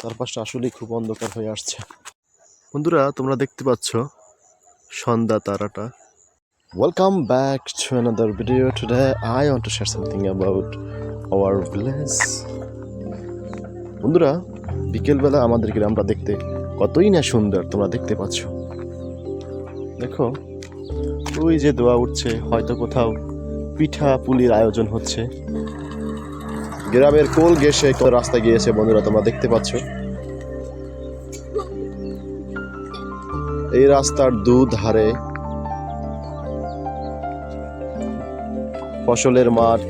চারপাশটা আসলেই খুব অন্ধকার হয়ে আসছে। বন্ধুরা, তোমরা দেখতে পাচ্ছ সন্ধ্যা তারাটা। Welcome back to another video today I want to share something about our village বন্ধুরা, বিকেলবেলা আমাদের গ্রামটা দেখতে কতই না সুন্দর তোমরা দেখতে পাচ্ছ। দেখো, ওই যে দোয়া উঠছে, হয়তো কোথাও পিঠা পুলির আয়োজন হচ্ছে। গ্রামের কোল গেছে রাস্তা গিয়েছে বন্ধুরা, তোমরা দেখতে পাচ্ছ। এই রাস্তার দুধারে ফসলের মাঠ।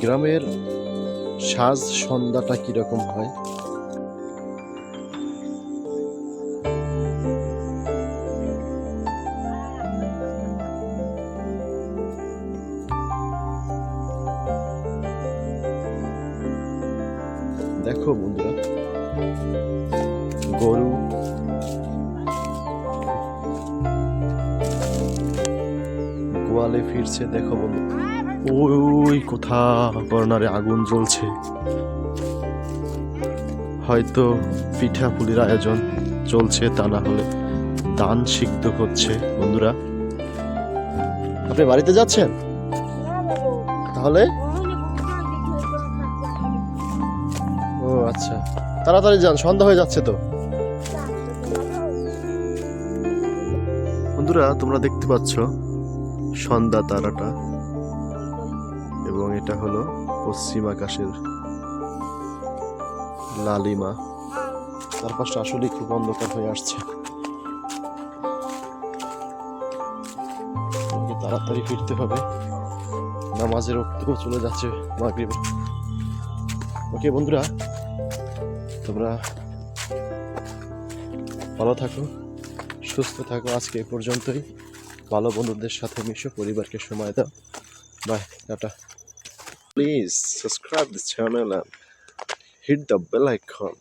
গ্রামের সাজ সন্ধ্যাটা কীরকম হয়? দেখো বন্ধুরা, গরু। গোয়ালে ফিরছে, দেখো বন্ধু। ওই কোথা কর্নারে আগুন জ্বলছে। হয়তো পিঠা পুলির আয়োজন চলছে, তা না হলে দান সিদ্ধ হচ্ছে, বন্ধুরা। আপনি বাড়িতে যাচ্ছেন? তাহলে আচ্ছা। তাড়াতাড়ি যান, সন্ধ্যা হয়ে যাচ্ছে তো। বন্ধুরা, তোমরা দেখতে পাচ্ছ সন্ধ্যা তারাটা এবং এটা হলো পশ্চিম আকাশের লালিমা। চারপাশটা আসলেই খুব অন্ধকার হয়ে আসছে। তাড়াতাড়ি ফিরতে হবে। নামাজের রক্তও চলে যাচ্ছে ওকে, বন্ধুরা তোমরা ভালো থাকো, সুস্থ থাকো। আজকে এ পর্যন্তই। ভালো বন্ধুদের সাথে মিশো, পরিবারকে সময় দাও। Bye, tata. Please subscribe this channel hit the bell icon